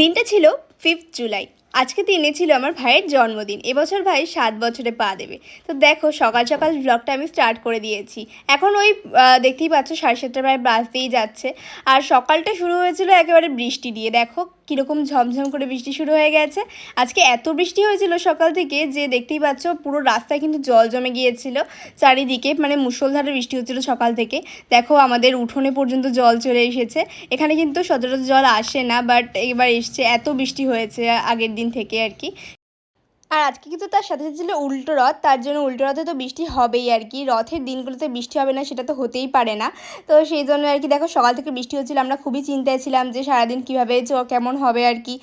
দিনটা ছিল ফিফথ জুলাই আজকে দিনে ছিল আমার ভাইয়ের জন্মদিন। এবছর ভাই সাত বছরে পা দেবে। তো দেখো, সকাল সকাল ব্লগটা আমি স্টার্ট করে দিয়েছি। এখন ওই দেখতেই পাচ্ছ সাড়ে সাতটা প্রায় দিয়েই যাচ্ছে। আর সকালটা শুরু হয়েছিল একেবারে বৃষ্টি দিয়ে। দেখো কীরকম ঝমঝম করে বৃষ্টি শুরু হয়ে গেছে। আজকে এত বৃষ্টি হয়েছিল সকাল থেকে যে দেখতেই পাচ্ছ পুরো রাস্তায় কিন্তু জল জমে গিয়েছিল। চারিদিকে মানে মুসলধারে বৃষ্টি হচ্ছিল সকাল থেকে। দেখো আমাদের উঠোনে পর্যন্ত জল চলে এসেছে। এখানে কিন্তু সচরাচর জল আসে না বাট এবার এসছে, এত বৃষ্টি হয়েছে আগের দিন থেকে আর কি। আর আজকে কিন্তু তার সাথে ছিল উল্টো রথ, তার জন্য উল্টো রথে তো বৃষ্টি হবেই আর কি। রথের দিনগুলোতে বৃষ্টি হবে না, সেটা তো হতেই পারে না। তো সেই জন্য আর কি, দেখো সকাল থেকে বৃষ্টি হচ্ছিল, আমরা খুবই চিন্তায় ছিলাম যে সারাদিন কীভাবে কেমন হবে আর কি।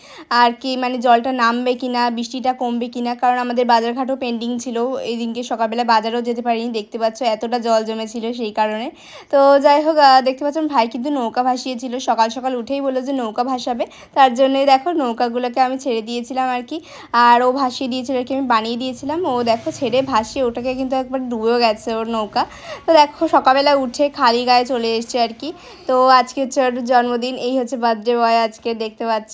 আর কি মানে জলটা নামবে কি না বৃষ্টিটা কমবে কি না কারণ আমাদের বাজারঘাটও পেন্ডিং ছিল। এই দিনকে সকালবেলা বাজারও যেতে পারিনি, দেখতে পাচ্ছ এতটা জল জমেছিল সেই কারণে। তো যাই হোক দেখতে পাচ্ছেন ভাই কিন্তু নৌকা ভাসিয়েছিল, সকাল সকাল উঠেই বলল যে নৌকা ভাসাবে। তার জন্যই দেখো নৌকাগুলোকে আমি ছেড়ে দিয়েছিলাম আর কি। আর ও ভাসিয়ে আর কি আমি বানিয়ে দিয়েছিলাম। ও দেখো ছেড়ে ভাসিয়ে, ওটাকে কিন্তু একবার ডুবেও গেছে ওর নৌকা। তো দেখো সকালবেলা উঠে খালি গায়ে চলে এসছে আর কি। তো আজকে হচ্ছে ওর জন্মদিন, এই হচ্ছে বার্থডে বয় আজকে, দেখতে পাচ্ছ।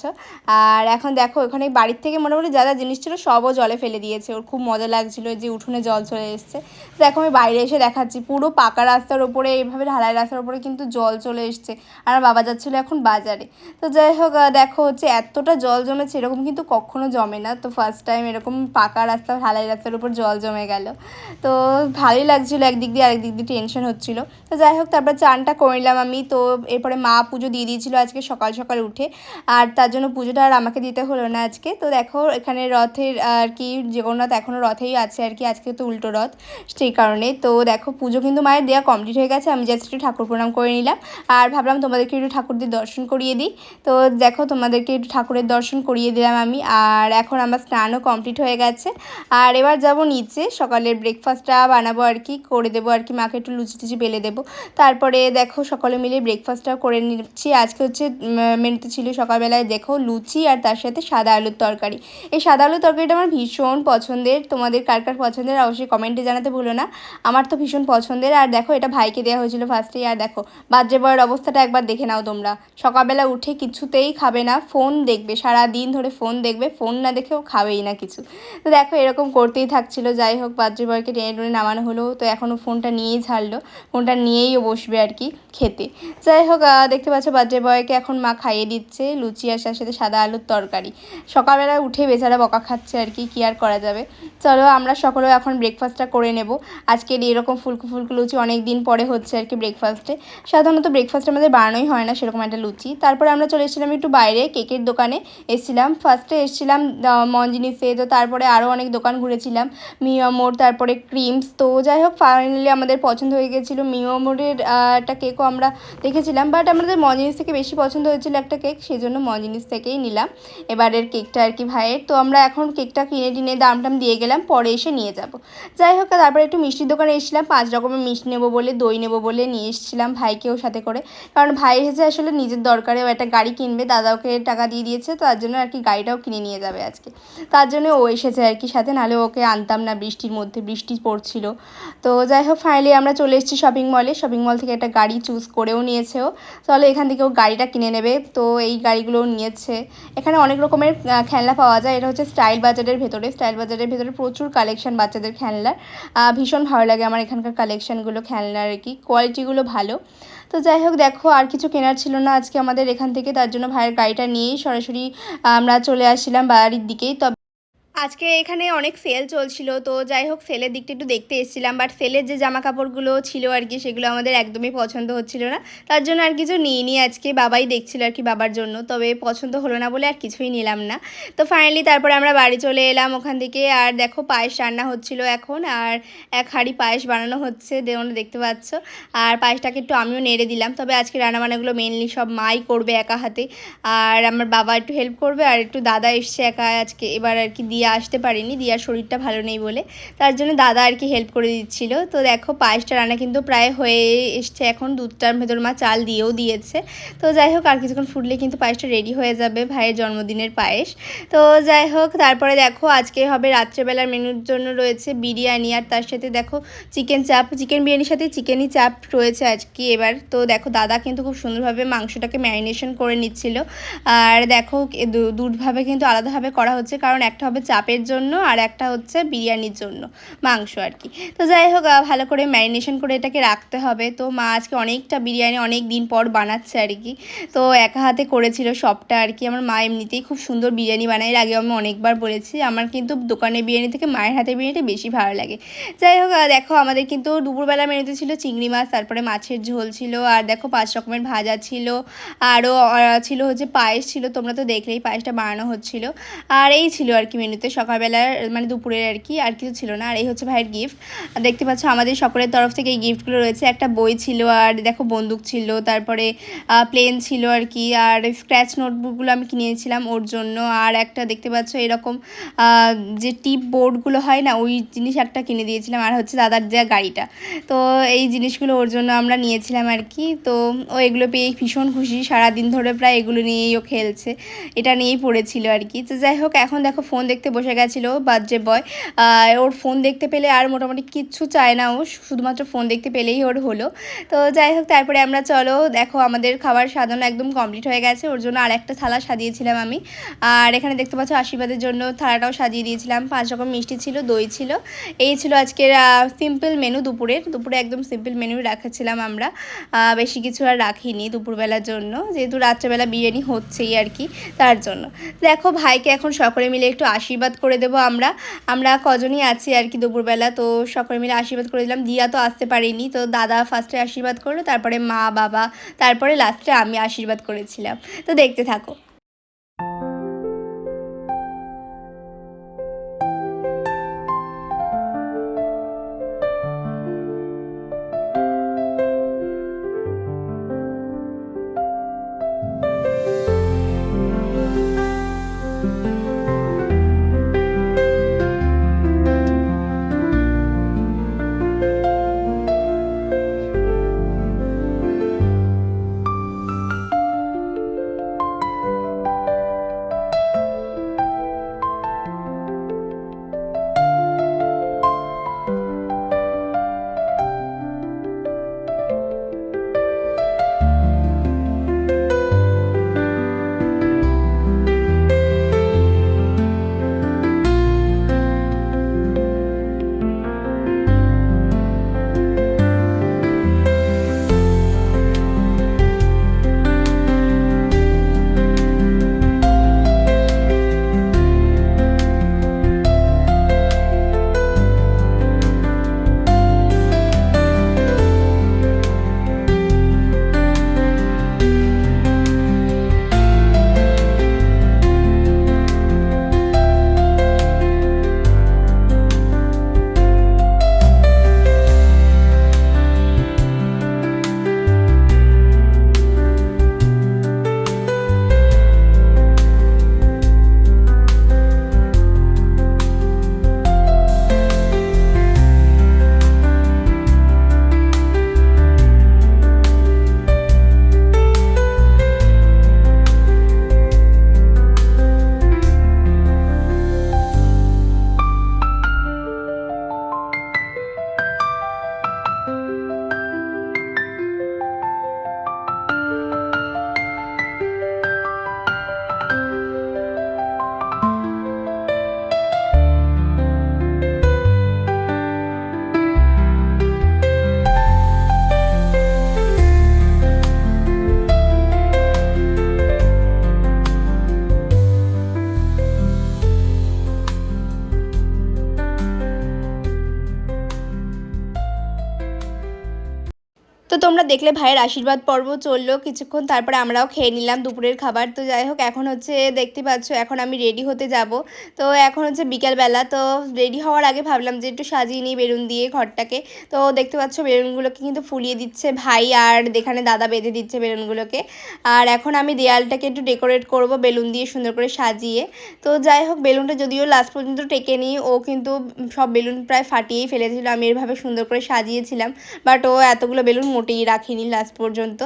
আর এখন দেখো ওখানে বাড়ির থেকে মোটামুটি যা যা জিনিস ছিল সবও জলে ফেলে দিয়েছে। ওর খুব মজা লাগছিল যে উঠোনে জল চলে এসছে। তো দেখো আমি বাইরে এসে দেখাচ্ছি, পুরো পাকা রাস্তার ওপরে, এইভাবে ঢালাই রাস্তার ওপরে কিন্তু জল চলে এসছে। আর আমার বাবা যাচ্ছিল এখন বাজারে। তো যাই হোক দেখো হচ্ছে এতটা জল জমেছে, এরকম কিন্তু কখনো জমে না। তো ফার্স্ট টাইম এরকম পাকা রাস্তা, ঢালাই রাস্তার উপর জল জমে গেল। তো ভালোই লাগছিল, একদিক দিয়ে আরেক দিক দিয়ে টেনশন হচ্ছিল। তো যাই হোক, তারপর চানটা করে নিলাম আমি। তো এরপরে মা পুজো দিয়ে দিয়েছিল আজকে সকাল সকাল উঠে। আর তার জন্য পুজোটা আর আমাকে দিতে হলো না আজকে। তো দেখো, এখানে রথের আর কি, জগন্নাথ এখনও রথেই আছে আর কি। আজকে তো উল্টো রথ, সেই কারণে। তো দেখো, পুজো কিন্তু মায়ের দেওয়া কমপ্লিট হয়ে গেছে। আমি জাস্ট একটু ঠাকুর প্রণাম করে নিলাম। আর ভাবলাম তোমাদেরকে একটু ঠাকুরদের দর্শন করিয়ে দিই। তো দেখো, তোমাদেরকে একটু ঠাকুরের দর্শন করিয়ে দিলাম আমি। আর এখন আমার স্নানও কমপ্লিট হয়ে গেছে। আর এবার যাব নিচে, সকালের ব্রেকফাস্টটা বানাবো আর কি, করে দেবো আর কি, মাকে একটু লুচি টুচি বেলে দেবো। তারপরে দেখো সকলে মিলে ব্রেকফাস্টটা করে নিচ্ছি। আজকে হচ্ছে মেনুতে ছিল সকালবেলায় দেখো লুচি আর তার সাথে সাদা আলুর তরকারি। এই সাদা আলুর তরকারিটা আমার ভীষণ পছন্দের। তোমাদের কার কার পছন্দের অবশ্যই কমেন্টে জানাতে ভুলো না। আমার তো ভীষণ পছন্দের। আর দেখো এটা ভাইকে দেওয়া হয়েছিল ফার্স্টেই আর দেখো বাদ্রে বয়ের অবস্থাটা একবার দেখে নাও তোমরা। সকালবেলা উঠে কিছুতেই খাবে না ফোন দেখবে। সারা দিন ধরে ফোন দেখবে ফোন না দেখেও খাবেই না কিছু। তো দেখো, এরকম করতেই থাকছিল। যাই হোক বাদ্রে বয়কে টেনে টেনে নামানো হলো। তো এখনও ফোনটা নিয়েই ছাড়লো। ফোনটা নিয়েই ও বসবে আর কি খেতে। যাই হোক দেখতে পাচ্ছ বয়কে এখন মা খাইয়ে দিচ্ছে। লুচি আর তার সাথে সাদা আলুর তরকারি। সকালবেলা উঠে বেচারা বকা খাচ্ছে আর কি, কী আর করা যাবে। চলো, আমরা সকলেও এখন ব্রেকফাস্টটা করে নেব। আজকের এরকম ফুলকো ফুলকো লুচি অনেক দিন পরে হচ্ছে আর কি ব্রেকফাস্টে সাধারণত ব্রেকফাস্ট আমাদের বানানোই হয় না সেরকম একটা লুচি। তারপরে আমরা চলে এসেছিলাম একটু বাইরে, কেকের দোকানে এসেছিলাম। ফার্স্টে এসেছিলাম মঞ্জিনিসে তো তারপরে আরও অনেক দোকান ঘুরেছিলাম। মিও মোড় তারপরে ক্রিমস। তো যাই হোক ফাইনালি আমাদের পছন্দ হয়ে গেছিল। আহ, একটা কেকও আমরা দেখেছিলাম বাট আমাদের মঞ্জিনিস থেকে বেশি পছন্দ হয়েছিল একটা কেক সেই জন্য মঞ্জিনিস থেকেই নিলাম। এবারের কেকটা আর কি ভাইয়ের। তো আমরা এখন কেকটা কিনে টিনে দাম টাম দিয়ে গেলাম পরে এসে নিয়ে যাব। যাই হোক তারপরে একটু মিষ্টির দোকানে এসেছিলাম পাঁচ রকমের মিষ্টি নেব বলে দই নেব বলে নিয়ে এসেছিলাম ভাইকেও সাথে করে। কারণ ভাই এসেছে আসলে নিজের দরকারে একটা গাড়ি কিনবে দাদা ওকে টাকা দিয়ে দিয়েছে তার জন্য আর কি গাড়িটাও কিনে নিয়ে যাবে আজকে। তার জন্য ও এসেছে আর কি, সাথে নাহলে ওকে আনতাম না, বৃষ্টির মধ্যে, বৃষ্টি পড়ছিল। তো যাই হোক ফাইনালি আমরা চলে এসেছি শপিং মলে শপিং মল থেকে একটা গাড়ি চুজ করেও নিয়েছে ও। চলো এখান থেকে ও গাড়িটা কিনে নেবে। তো এই গাড়িগুলো নিয়েছে। এখানে অনেক রকমের খেলনা পাওয়া যায়। এটা হচ্ছে স্টাইল বাজারের ভেতরে। স্টাইল বাজারের ভেতরে প্রচুর কালেকশন বাচ্চাদের খেলনার। ভীষণ ভালো লাগে আমার এখানকার কালেকশানগুলো খেলনার আর কি। কোয়ালিটিগুলো ভালো। তো যাই হোক, দেখো, আর কিছু কেনার ছিল না আজকে আমাদের এখান থেকে। তার জন্য ভাইয়ের গাড়িটা নিয়েই সরাসরি আমরা চলে আসছিলাম বাড়ির দিকেই। তবে আজকে এখানে অনেক সেল চলছিল, তো যাই হোক সেলের দিকটা একটু দেখতে এসেছিলাম বাট সেলের যে জামা কাপড়গুলো ছিল আর কি, সেগুলো আমাদের একদমই পছন্দ হচ্ছিল না। তার জন্য আর কিছু নিইনি, আজকে বাবাই দেখছিল আর কি বাবার জন্য, তবে পছন্দ হলো না বলে আর কিছুই নিলাম না। তো ফাইনালি তারপরে আমরা বাড়ি চলে এলাম ওখান থেকে, আর দেখো পায়েস রান্না হচ্ছিল এখন, আর এক হাঁড়ি পায়েস বানানো হচ্ছে দেওয়ানো দেখতে পাচ্ছ। আর পায়েসটাকে একটু আমিও নেড়ে দিলাম, তবে আজকে রান্নাবান্নাগুলো মেনলি সব মাই করবে একা হাতে, আর আমার বাবা একটু হেল্প করবে, আর একটু দাদা এসছে একা আজকে, এবার আর কি দিয়ে দিয়া আসতে পারেনি দিয়ার শরীরটা ভালো নেই বলে। তার জন্য দাদা আর কি হেল্প করে দিচ্ছিল। তো দেখো পায়েসটা রান্না কিন্তু প্রায় হয়ে এসছে এখন, দুধটার ভেতর মা চাল দিয়েও দিয়েছে। তো যাই হোক, আর কিছুক্ষণ ফুটলে কিন্তু পায়েসটা রেডি হয়ে যাবে ভাইয়ের জন্মদিনের পায়েস। তো যাই হোক, তারপরে দেখো আজকে হবে রাত্রেবেলার মেনুর জন্য রয়েছে বিরিয়ানি। আর তার সাথে দেখো চিকেন চাপ চিকেন বিরিয়ানির সাথে চিকেনই চাপ রয়েছে আজকে এবার। তো দেখো দাদা কিন্তু খুব সুন্দরভাবে মাংসটাকে ম্যারিনেশন করে নিচ্ছিল। আর দেখো এ দু- দুভাবে কিন্তু আলাদাভাবে করা হচ্ছে, কারণ একটা হবে চাপের জন্য আর একটা হচ্ছে বিরিয়ানির জন্য মাংস আর কি। তো যাই হোক ভালো করে ম্যারিনেশন করে এটাকে রাখতে হবে। তো মা আজকে অনেকটা বিরিয়ানি অনেক দিন পর বানাচ্ছে আর কি। তো একা হাতে করেছিল সবটা আর কি। আমার মা এমনিতেই খুব সুন্দর বিরিয়ানি বানায়। এর আগেও আমি অনেকবার বলেছি, আমার কিন্তু দোকানের বিরিয়ানি থেকে মায়ের হাতের বিরিয়ানিটা বেশি ভালো লাগে। যাই হোক দেখো আমাদের কিন্তু দুপুরবেলা মেনুতে ছিল চিংড়ি মাছ, তারপরে মাছের ঝোল ছিল, আর দেখো পাঁচ রকমের ভাজা ছিল, আরও ছিল হচ্ছে পায়েস ছিল, তোমরা তো দেখলেই পায়েসটা বানানো হচ্ছিল। আর এই ছিল আর কি মেনুতে। সকালবেলার মানে দুপুরের আর কি, আর কিছু ছিল না। আর এই হচ্ছে ভাইয়ের গিফট দেখতে পাচ্ছ, আমাদের সকলের তরফ থেকে এই গিফটগুলো রয়েছে। একটা বই ছিল, আর দেখো বন্দুক ছিল, তারপরে প্লেন ছিল আর কি, আর স্ক্র্যাচ নোটবুকগুলো আমি কিনেছিলাম ওর জন্য। আর একটা দেখতে পাচ্ছ, এরকম যে টিপ বোর্ডগুলো হয় না, ওই জিনিস একটা কিনে দিয়েছিলাম। আর হচ্ছে দাদার দেওয়া গাড়িটা। তো এই জিনিসগুলো ওর জন্য আমরা নিয়েছিলাম আর কি। তো ও এগুলো পেয়ে ভীষণ খুশি। সারাদিন ধরে প্রায় এগুলো নিয়েই ও খেলছে। এটা নিয়েই পড়েছিল আর কি। তো যাই হোক, এখন দেখো ফোন দেখতে বসে গেছিল বার্থডে বয় ওর ফোন দেখতে পেলে আর মোটামুটি কিচ্ছু চায় না, ও শুধুমাত্র ফোন দেখতে পেলেই ওর হলো। তো যাই হোক, তারপরে আমরা চলো, দেখো আমাদের খাবার সাজানো একদম কমপ্লিট হয়ে গেছে, ওর জন্য আর একটা থালা সাজিয়েছিলাম আমি। আর এখানে দেখতে পাচ্ছ আশীর্বাদের জন্য থালাটাও সাজিয়ে দিয়েছিলাম, পাঁচ রকম মিষ্টি ছিল, দই ছিল। এই ছিল আজকের সিম্পল মেনু দুপুরের। দুপুরে একদম সিম্পল মেনু রাখেছিলাম আমরা। বেশি কিছু আর রাখিনি দুপুরবেলার জন্য, যেহেতু রাত্রেবেলা বিরিয়ানি হচ্ছেই আর কি, তার জন্য। দেখো ভাইকে এখন সকলে মিলে একটু আশীর্বাদ করে দেব আমরা। আমরা কজনই আছি আর কি দুপুরবেলা, তো সকলে মিলে আশীর্বাদ করে দিলাম। দিয়া তো আসতে পারিনি, তো দাদা ফার্স্টে আশীর্বাদ করল, তারপরে মা, বাবা, তারপরে লাস্টে আমি আশীর্বাদ করেছিলাম। তো দেখতে থাকো। দেখলে ভাইয়ের আশীর্বাদ পর্ব চলল। কিছুক্ষণ তারপরে আমরাও খেয়ে নিলাম দুপুরের খাবার। তো যাই হোক, এখন হচ্ছে দেখতে পাচ্ছ, এখন আমি রেডি হতে যাব। তো এখন হচ্ছে বিকালবেলা। তো রেডি হওয়ার আগে ভাবলাম যে একটু সাজিয়ে নিই বেলুন দিয়ে ঘরটাকে। তো দেখতে পাচ্ছ বেলুনগুলোকে কিন্তু ফুলিয়ে দিচ্ছে ভাই আর এখানে দাদা বেঁধে দিচ্ছে বেলুনগুলোকে। আর এখন আমি দেয়ালটাকে একটু ডেকোরেট করব বেলুন দিয়ে সুন্দর করে সাজিয়ে। তো যাই হোক, বেলুনটা যদিও লাস্ট পর্যন্ত টেকে নিই ও কিন্তু সব বেলুন প্রায় ফাটিয়েই ফেলেছিল। আমি এভাবে সুন্দর করে সাজিয়েছিলাম। বাট ও এতগুলো বেলুন মোটেই রাখিনি লাস্ট পর্যন্ত।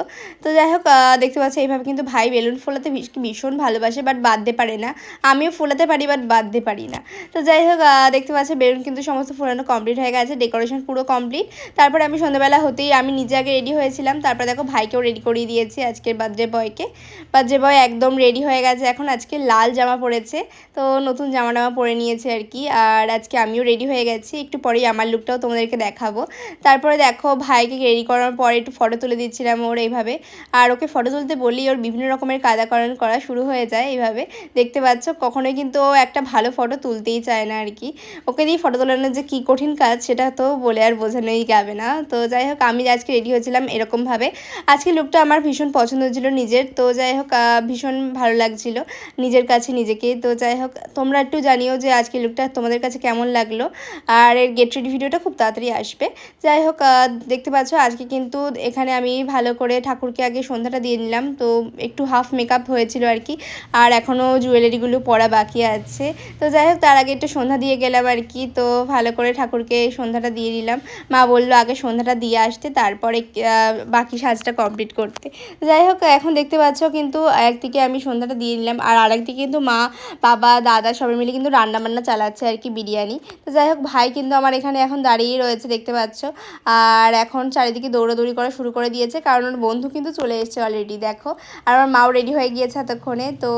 তো যাই হোক দেখতে পাচ্ছি এইভাবে কিন্তু ভাই বেলুন ফোলাতে ভীষণ ভালোবাসে বাট বাঁধতে পারে না। আমিও ফোলাতে পারি বাট বাঁধতে পারি না। তো যাই হোক দেখতে পাচ্ছি বেলুন কিন্তু সমস্ত ফোলানো কমপ্লিট হয়ে গেছে ডেকোরেশন পুরো কমপ্লিট তারপরে আমি সন্ধ্যাবেলা হতেই আমি নিজে আগে রেডি হয়েছিলাম, তারপরে দেখো ভাইকেও রেডি করিয়ে দিয়েছি আজকের বার্থডে বয়কে বার্থডে বয় একদম রেডি হয়ে গেছে, এখন আজকে লাল জামা পরেছে, তো নতুন জামা টামা পরে নিয়েছে আর কি, আর আজকে আমিও রেডি হয়ে গেছি, একটু পরেই আমার লুকটাও তোমাদেরকে দেখাবো। তারপরে দেখো ভাইকে রেডি করার পরে একটু ফটো তুলে দিচ্ছিলাম ওর এইভাবে। আর ওকে ফটো তুলতে বললেই ওর বিভিন্ন রকমের কাদাকরণ করা শুরু হয়ে যায় এইভাবে। দেখতে পাচ্ছ, কখনোই কিন্তু ও একটা ভালো ফটো তুলতেই চায় না আর কি ওকে দিয়ে ফটো তোলানোর যে কী কঠিন কাজ, সেটা তো বলে আর বোঝানোই যাবে না। তো যাই হোক, আমি আজকে রেডি হয়েছিলাম এরকমভাবে। আজকে লুকটা আমার ভীষণ পছন্দ ছিল নিজের। তো যাই হোক ভীষণ ভালো লাগছিল নিজের কাছে নিজেকে। তো যাই হোক, তোমরা একটু জানিও যে আজকে লুকটা তোমাদের কাছে কেমন লাগল। আর এর গেট রেডি ভিডিওটা খুব তাড়াতাড়ি আসবে। যাই হোক দেখতে পাচ্ছ, আজকে কিন্তু এখানে আমি ভালো করে ঠাকুরকে আগে সন্ধ্যাটা দিয়ে নিলাম। তো একটু হাফ মেকআপ হয়েছিল আর কি। আর এখনও জুয়েলারিগুলো পরা বাকি আছে। তো যাই হোক, তার আগে একটু সন্ধ্যা দিয়ে গেলাম আর কি। তো ভালো করে ঠাকুরকে সন্ধ্যাটা দিয়ে নিলাম। মা বলল আগে সন্ধ্যাটা দিয়ে আসতে, তারপরে বাকি সাজটা কমপ্লিট করতে। যাই হোক, এখন দেখতে পাচ্ছ কিন্তু একদিকে আমি সন্ধ্যাটা দিয়ে নিলাম। আর আরেকদিকে কিন্তু মা, বাবা, দাদা সবাই মিলে কিন্তু রান্নাবান্না চালাচ্ছে আর কি বিরিয়ানি। তো যাই হোক, ভাই কিন্তু আমার এখানে এখন দাঁড়িয়ে রয়েছে দেখতে পাচ্ছ। আর এখন চারিদিকে দৌড়াদৌড়ি করা শুরু করে দিয়েছে, কারণ ওর বন্ধু কিন্তু চলে এসছে অলরেডি দেখো। আর আমার মাও রেডি হয়ে গিয়েছে এতক্ষণে, তো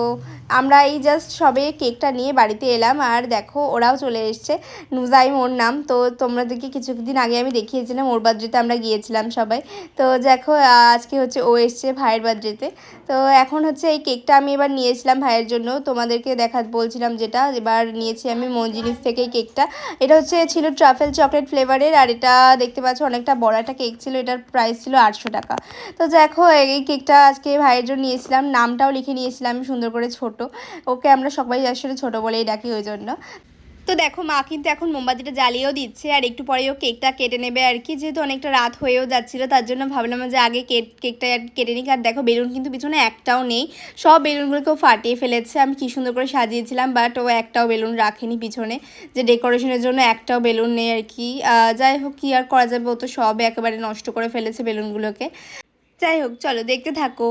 আমরা এই জাস্ট সবে কেকটা নিয়ে বাড়িতে এলাম, আর দেখো ওরাও চলে এসছে। নুজাইম ওর নাম, তো তোমাদেরকে কিছুদিন আগে আমি দেখিয়েছিলাম, ওর বার্থডেতে আমরা গিয়েছিলাম সবাই। তো দেখো আজকে হচ্ছে ও এসছে ভাইয়ের বার্থডেতে তো এখন হচ্ছে এই কেকটা আমি এবার নিয়েছিলাম ভাইয়ের জন্য, তোমাদেরকে দেখা, বলছিলাম যেটা, এবার নিয়েছি আমি মঞ্জিনিস থেকে এই কেকটা এটা হচ্ছে ছিল ট্রাফেল চকলেট ফ্লেভারের আর এটা দেখতে পাচ্ছ অনেকটা বড় একটা কেক ছিল, এটার প্রাইস ছিল আটশো টাকা। তো দেখো এই কেকটা আজকে ভাইয়ের জন্য নিয়েছিলাম, নামটাও লিখে নিয়েছিলাম সুন্দর করে ছোট। ওকে আমরা সবাই আসলে ছোট বলেই ডাকি ওই জন্য। তো দেখো, মা কিন্তু এখন মোমবাতিটা জ্বালিয়েও দিচ্ছে আর একটু পরে ও কেকটা কেটে নেবে আর কি। যেহেতু অনেকটা রাত হয়েও যাচ্ছিল, তার জন্য ভাবলাম যে আগে কেক কেকটা কেটে নিক। আর দেখো, বেলুন কিন্তু পিছনে একটাও নেই। সব বেলুনগুলোকেও ফাটিয়ে ফেলেছে। আমি কী সুন্দর করে সাজিয়েছিলাম বাট ও একটাও বেলুন রাখেনি পিছনে। যে ডেকোরেশনের জন্য একটাও বেলুন নেই আর কি। যাই হোক, কী আর করা যাবে? ও তো সব একেবারে নষ্ট করে ফেলেছে বেলুনগুলোকে। যাই হোক, চলো, দেখতে থাকো।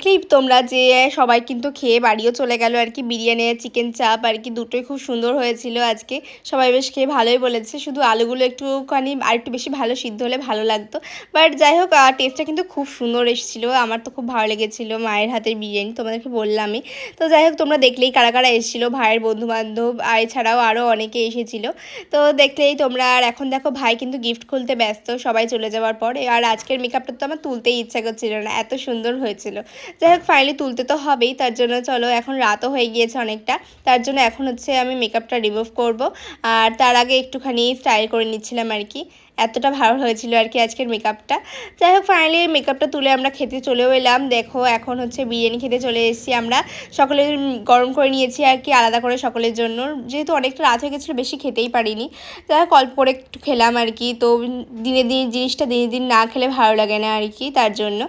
দেখলেই তোমরা যে সবাই কিন্তু খেয়ে বাড়িও চলে গেল আর কি। বিরিয়ানি আর চিকেন চাপ আর কি দুটোই খুব সুন্দর হয়েছিল আজকে। সবাই বেশ খেয়ে ভালোই বলেছে। শুধু আলুগুলো একটুখানি আর একটু বেশি ভালো সিদ্ধ হলে ভালো লাগতো। বাট যাই হোক টেস্টটা কিন্তু খুব সুন্দর এসেছিল। আমার তো খুব ভালো লেগেছিলো মায়ের হাতের বিরিয়ানি, তোমাদেরকে বললামই। তো যাই হোক, তোমরা দেখলেই কারা কারা এসেছিল, ভাইয়ের বন্ধু বান্ধব আর এছাড়াও আরও অনেকে এসেছিল। তো দেখলেই তোমরা, আর এখন দেখো ভাই কিন্তু গিফট খুলতে ব্যস্ত সবাই চলে যাওয়ার পর। আর আজকের মেকআপটা তো আমার তুলতেই ইচ্ছা করছিল না, এত সুন্দর হয়েছিল। যাই হোক ফাইনালি তুলতে তো হবেই, তার জন্য চলো, এখন রাতও হয়ে গিয়েছে অনেকটা, তার জন্য এখন হচ্ছে আমি মেকআপটা রিমুভ করব, আর তার আগে একটুখানি স্টাইল করে নিচ্ছিলাম আর কি। এতটা ভালো হয়েছিল আর কি আজকের মেকআপটা যাই হোক ফাইনালি মেকআপটা তুলে আমরা খেতে চলেও এলাম। দেখো এখন হচ্ছে বিরিয়ানি খেতে চলে এসেছি আমরা। সকলে গরম করে নিয়েছি আর কি আলাদা করে সকলের জন্য। যেহেতু অনেকটা রাত হয়ে গেছিল বেশি খেতেই পারিনি। যাই হোক অল্প করে একটু খেলাম আর কি। তো দিনে দিন জিনিসটা দিনে দিন না খেলে ভালো লাগে না আর কি তার জন্য।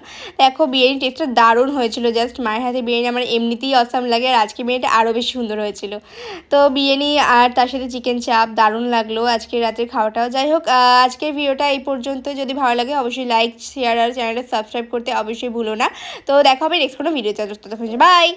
দেখো বিরিয়ানি টেস্টটা দারুণ হয়েছিল। জাস্ট মায়ের হাতে বিরিয়ানি আমার এমনিতেই অসাম লাগে আর আজকে বিরিয়ানিটা আরও বেশি সুন্দর হয়েছিল। তো বিরিয়ানি আর তার সাথে চিকেন চাপ দারুণ লাগল আজকে রাতের খাওয়াটাও। যাই হোক আহ, আজকের ভিডিওটা এই পর্যন্ত। যদি ভালো লাগে, অবশ্যই লাইক শেয়ার আর চ্যানেলটা সাবস্ক্রাইব করতে অবশ্যই ভুলো না। তো দেখা হবে নেক্সট কোনো ভিডিও ততক্ষণ বাই